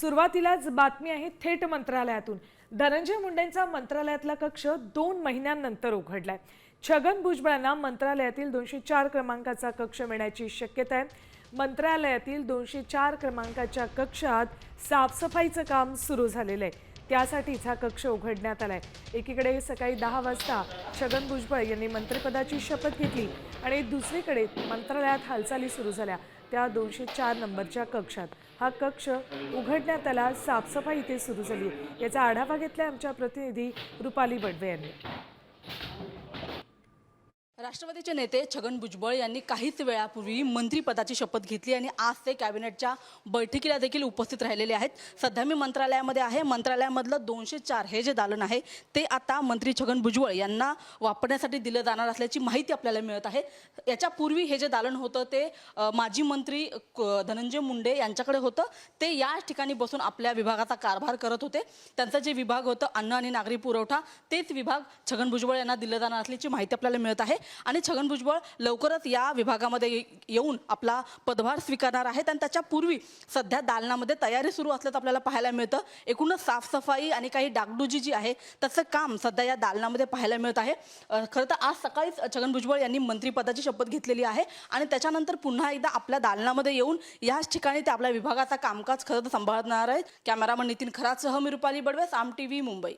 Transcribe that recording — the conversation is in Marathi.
सुरुवातीलाच बातमी आहे थेट मंत्रालयातून. धनंजय मुंडेंचा मंत्रालयातला कक्ष दोन महिन्यांनंतर उघडलाय. छगन भुजबळांना मंत्रालयातील दोनशे चार क्रमांकाचा कक्ष मिळण्याची शक्यता आहे. मंत्रालयातील दोनशे चार क्रमांकाच्या कक्षात साफसफाईचं काम सुरू झालेलं आहे. त्यासाठीच हा कक्ष उघडण्यात आलाय. एकीकडे सकाळी दहा वाजता छगन भुजबळ यांनी मंत्रिपदाची शपथ घेतली आणि दुसरीकडे मंत्रालयात हालचाली सुरू झाल्या. त्या दोनशे चार नंबरच्या कक्षात. हा कक्ष उघडण्यात आला साफसफाई इथे सुरू झाली. याचा आढावा घेतलाय आमच्या प्रतिनिधी रुपाली बडवे यांनी. राष्ट्रवादीचे नेते छगन भुजबळ यांनी काहीच वेळापूर्वी मंत्रीपदाची शपथ घेतली आणि आज ते कॅबिनेटच्या बैठकीला देखील उपस्थित राहिलेले आहेत. सध्या मी मंत्रालयामध्ये आहे. मंत्रालयामधलं दोनशे चार हे जे दालन आहे ते आता मंत्री छगन भुजबळ यांना वापरण्यासाठी दिलं जाणार असल्याची माहिती आपल्याला मिळत आहे. याच्यापूर्वी हे जे दालन होतं ते माजी मंत्री क- धनंजय मुंडे यांच्याकडे होतं. ते या ठिकाणी बसून आपल्या विभागाचा कारभार करत होते. त्यांचं जे विभाग होतं अन्न आणि नागरी पुरवठा तेच विभाग छगन भुजबळ यांना दिलं जाणार असल्याची माहिती आपल्याला मिळत आहे. आणि छगन भुजबळ लवकरच या विभागामध्ये ये- येऊन आपला पदभार स्वीकारणार आहेत आणि त्याच्या पूर्वी सध्या दालनामध्ये तयारी सुरू असल्याचं आपल्याला पाहायला मिळतं. एकूणच साफसफाई आणि काही डागडुजी जी आहे त्याचं काम सध्या या दालनामध्ये पाहायला मिळत आहे. खरं तर आज सकाळीच छगन भुजबळ यांनी मंत्रिपदाची शपथ घेतलेली आहे आणि त्याच्यानंतर पुन्हा एकदा आपल्या दालनामध्ये येऊन याच ठिकाणी ते आपल्या विभागाचा कामकाज खरं तर सांभाळणार आहेत. कॅमेरामन नितीन खरासह मी रुपाली बडवे साम टी व्ही मुंबई.